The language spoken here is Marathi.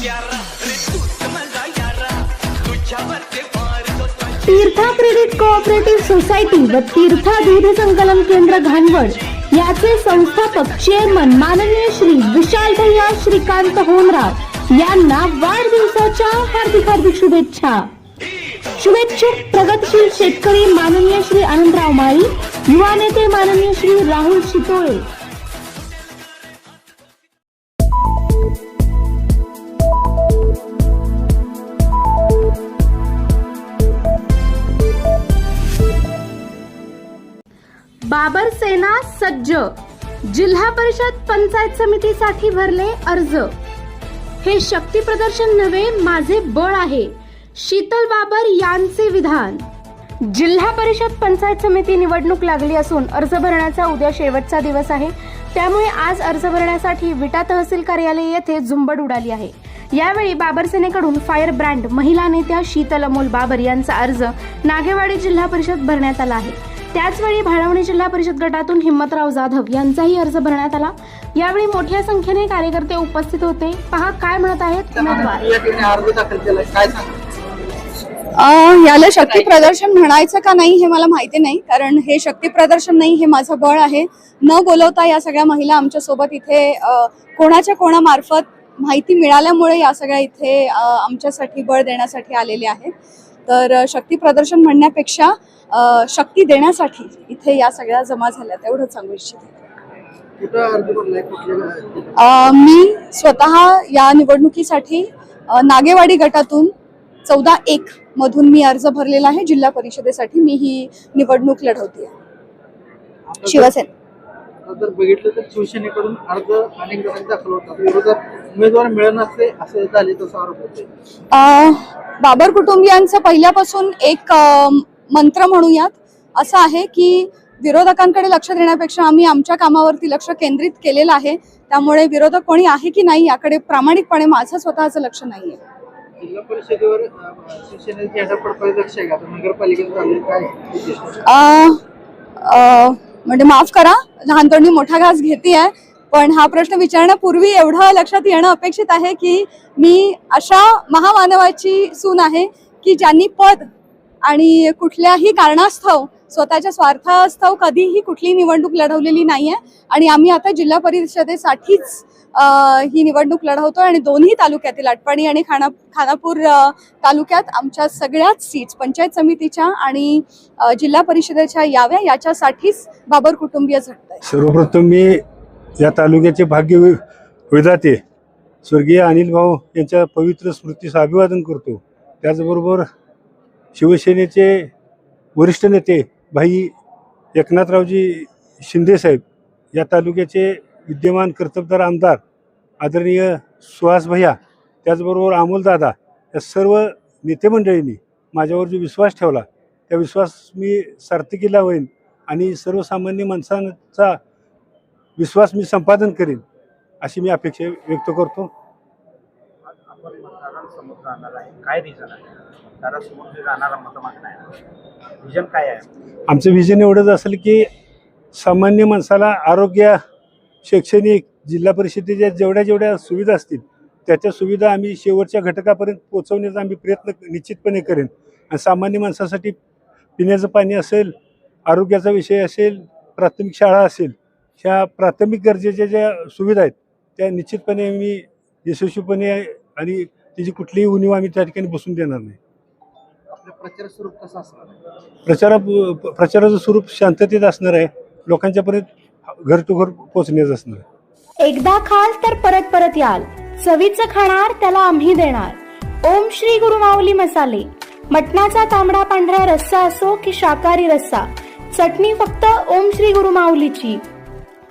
प्यारा माझा यारा तीर्था क्रेडिट कोऑपरेटिव्ह सोसायटी व तीर्था दूध संकलन केंद्र घाणवड याचे संस्थापक चेअरमन माननीय श्री विशाल भैया श्रीकांत होनराव यांना वाढदिवसाच्या हार्दिक हार्दिक शुभेच्छा. शुभेच्छुक प्रगतशील शेतकरी माननीय श्री आनंदराव माळी युवा नेते माननीय श्री राहुल शितोळे बाबर सेना सज्ज. जिल्हा परिषद पंचायत समितीसाठी भरले अर्ज. हे शक्ती प्रदर्शन नव्हे माझे बळ आहे. शीतल बाबर यांचे विधान. जिल्हा परिषद पंचायत समिती निवडणूक लागली असून अर्ज भरण्याचा उद्या शेवटचा दिवस आहे. त्यामुळे आज अर्ज भरण्यासाठी विटा तहसील कार्यालय येथे झुंबड उडाली आहे. यावेळी बाबर सेनेकडून फायर ब्रँड महिला नेत्या शीतल अमोल बाबर यांचा अर्ज नागेवाडी जिल्हा परिषद भरण्यात आला आहे. त्याचवेळी भाळवणी जिल्हा परिषद गटातून हिम्मतराव जाधव यांचाही अर्ज भरण्यात आला. यावेळी मोठ्या संख्येने कार्यकर्ते उपस्थित होते. पहा काय म्हणत आहेत उमेदवार. या ठिकाणी अर्ज दाखल केलाय. काय सांगा? अ, याला शक्ती प्रदर्शन म्हणायचं का नाही हे मला माहिती नाही. कारण हे शक्ती प्रदर्शन नाही हे माझं बळ आहे. न बोलवता या सगळ्या महिला आमच्यासोबत इथे कोणाच्या कोणामार्फत माहिती मिळाल्यामुळे या सगळ्या इथे आमच्यासाठी बळ देण्यासाठी आलेले आहेत. तर शक्ती प्रदर्शन म्हणण्यापेक्षा शक्ती देण्यासाठी इथे या सगळ्या जमा झाल्या एवढंच सांगू इच्छिते. मी स्वतः या निवडणुकीसाठी नागेवाडी गटातून चौदा एक मधून मी अर्ज भरलेला आहे जिल्हा परिषदेसाठी मी ही निवडणूक लढवते. शिवसेना. जर बघितलं तर शिवसेनेकडून अर्ज अनेक जणांनी दाखल होतात. विरोधात उमेदवार मिळत नसते असे झाले तसा आरोप होते. बाबर कुटुंबियांचं पहिल्यापासून एक मंत्र म्हणूयात. असं आहे की विरोधकांकडे लक्ष देण्यापेक्षा आम्ही आमच्या कामावरती लक्ष केंद्रित केलेलं आहे. त्यामुळे विरोधक कोणी आहे की नाही याकडे प्रामाणिकपणे माझं स्वतःचं लक्ष नाही आहे जिल्हा परिषदेवर शिवसेनेचे म्हणजे माफ करा लहानपणी मोठा घास घेते आहे पण हा प्रश्न विचारण्यापूर्वी एवढं लक्षात येणं अपेक्षित आहे की मी अशा महामानवाची सून आहे की ज्यांनी पद आणि कुठल्याही कारणास्तव स्वतःच्या स्वार्थास्तव कधीही कुठली निवडणूक लढवलेली नाही आहे आणि आम्ही आता जिल्हा परिषदेसाठीच ही निवडणूक लढवतोय आणि दोन्ही तालुक्यातील अटपाणी आणि खाना खानापूर तालुक्यात आमच्या सगळ्याच सीट्स पंचायत समितीच्या आणि जिल्हा परिषदेच्या याव्या याच्यासाठीच बाबर कुटुंबीय झटत सर्वप्रथम मी या तालुक्याचे भाग्य वि- विधाते स्वर्गीय अनिल भाऊ यांच्या पवित्र स्मृतीस अभिवादन करतो. त्याचबरोबर शिवसेनेचे वरिष्ठ नेते भाई एकनाथरावजी शिंदेसाहेब या तालुक्याचे विद्यमान कर्तबदार आमदार आदरणीय सुहास भैया त्याचबरोबर अमोलदादा या सर्व नेतेमंडळींनी माझ्यावर जो विश्वास ठेवला त्या विश्वास मी सार्थकीला होईन आणि सर्वसामान्य माणसांचा विश्वास मी संपादन करीन अशी मी अपेक्षा व्यक्त करतो. आमचं विजन एवढंच असेल की सामान्य माणसाला आरोग्य शैक्षणिक जिल्हा परिषदेच्या जेवढ्या जेवढ्या सुविधा असतील त्या त्या सुविधा आम्ही शेवटच्या घटकापर्यंत पोहोचवण्याचा आम्ही प्रयत्न निश्चितपणे करेन. आणि सामान्य माणसासाठी पिण्याचं पाणी असेल आरोग्याचा विषय असेल प्राथमिक शाळा असेल ह्या प्राथमिक गरजेच्या ज्या सुविधा आहेत त्या निश्चितपणे मी यशस्वीपणे आणि त्याची कुठलीही उणीव आम्ही त्या ठिकाणी बसून देणार नाही. प्रचार स्वरूप कसं असणार आहे? प्रचारा प्रचाराचं स्वरूप शांततेत असणार आहे. लोकांच्यापर्यंत घर टू घर पोहोचण्याचं असणार आहे. एकदा खाल तर परत परत याल. चवीचं खाणार त्याला आम्ही देणार. ओम श्री गुरु माऊली मसाले. मटणाचा तांबडा पांढरा रस्सा असो की शाकाहारी रस्सा. चटणी फक्त ओम श्री गुरु माऊलीची.